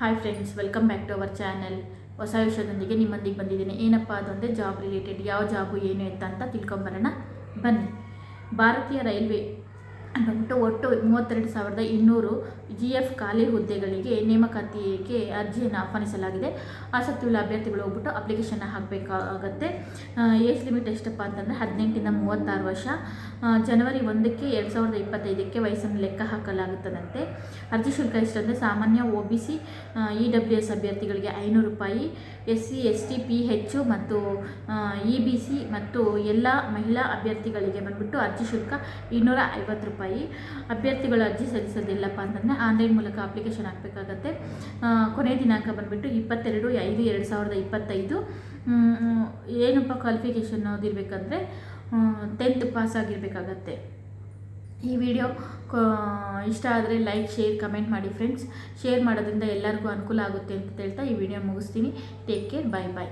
Hi friends welcome back to our channel ಹೊಸ ವಿಷಯದೊಂದಿಗೆ ನಿಮ್ಮೊಂದಿಗೆ ಬಂದಿದ್ದೀನಿ. ಏನಪ್ಪ ಅದೊಂದೇ ಜಾಬ್ ರಿಲೇಟೆಡ್ ಯಾವ ಜಾಬು ಏನು ಎತ್ತ ಅಂತ ತಿಳ್ಕೊಂಬರೋಣ. ಬನ್ನಿ. ಭಾರತೀಯ ರೈಲ್ವೆ ಬಂದ್ಬಿಟ್ಟು ಒಟ್ಟು ಮೂವತ್ತೆರಡು ಸಾವಿರದ ಇನ್ನೂರು ಜಿ ಎಫ್ ಖಾಲಿ ಹುದ್ದೆಗಳಿಗೆ ನೇಮಕಾತಿಗೆ ಅರ್ಜಿಯನ್ನು ಆಹ್ವಾನಿಸಲಾಗಿದೆ. ಆಸಕ್ತಿಯುಳ್ಳ ಅಭ್ಯರ್ಥಿಗಳು ಹೋಗ್ಬಿಟ್ಟು ಅಪ್ಲಿಕೇಶನ್ನ ಹಾಕಬೇಕಾಗತ್ತೆ. ಏಜ್ ಲಿಮಿಟ್ ಎಷ್ಟಪ್ಪ ಅಂತಂದರೆ ಹದಿನೆಂಟಿಂದ ಮೂವತ್ತಾರು ವರ್ಷ. ಜನವರಿ ಒಂದಕ್ಕೆ ಎರಡು ಸಾವಿರದ ಇಪ್ಪತ್ತೈದಕ್ಕೆ ವಯಸ್ಸನ್ನು ಲೆಕ್ಕ ಹಾಕಲಾಗುತ್ತದಂತೆ. ಅರ್ಜಿ ಶುಲ್ಕ ಎಷ್ಟಂದರೆ ಸಾಮಾನ್ಯ O B C E W S ಅಭ್ಯರ್ಥಿಗಳಿಗೆ ಐನೂರು ರೂಪಾಯಿ, S C, S T, P H ಮತ್ತು ಇ ಬಿ ಸಿ ಮತ್ತು ಎಲ್ಲ ಮಹಿಳಾ ಅಭ್ಯರ್ಥಿಗಳಿಗೆ ಬಂದುಬಿಟ್ಟು ಅರ್ಜಿ ಶುಲ್ಕ ಇನ್ನೂರ ಐವತ್ತು ರೂಪಾಯಿ. ಅಭ್ಯರ್ಥಿಗಳು ಅರ್ಜಿ ಸಲ್ಲಿಸೋದಿಲ್ಲಪ್ಪ ಅಂತಂದರೆ ಆನ್ಲೈನ್ ಮೂಲಕ ಅಪ್ಲಿಕೇಶನ್ ಹಾಕಬೇಕಾಗತ್ತೆ. ಕೊನೆಯ ದಿನಾಂಕ ಬಂದ್ಬಿಟ್ಟು ಇಪ್ಪತ್ತೆರಡು ಐದು ಎರಡು ಸಾವಿರದ ಇಪ್ಪತ್ತೈದು. ಏನಪ್ಪ ಕ್ವಾಲಿಫಿಕೇಷನ್ ಓದಿರ್ಬೇಕಂದ್ರೆ ಟೆಂತ್ ಪಾಸ್ ಆಗಿರಬೇಕಾಗತ್ತೆ. ಈ ವಿಡಿಯೋ ಇಷ್ಟ ಆದರೆ ಲೈಕ್ ಶೇರ್ ಕಮೆಂಟ್ ಮಾಡಿ ಫ್ರೆಂಡ್ಸ್ ಶೇರ್ ಮಾಡೋದ್ರಿಂದ ಎಲ್ಲರಿಗೂ ಅನುಕೂಲ ಆಗುತ್ತೆ ಅಂತ ಹೇಳ್ತಾ ಈ ವಿಡಿಯೋ ಮುಗಿಸ್ತೀನಿ. ಟೇಕ್ ಕೇರ್ ಬಾಯ್ ಬಾಯ್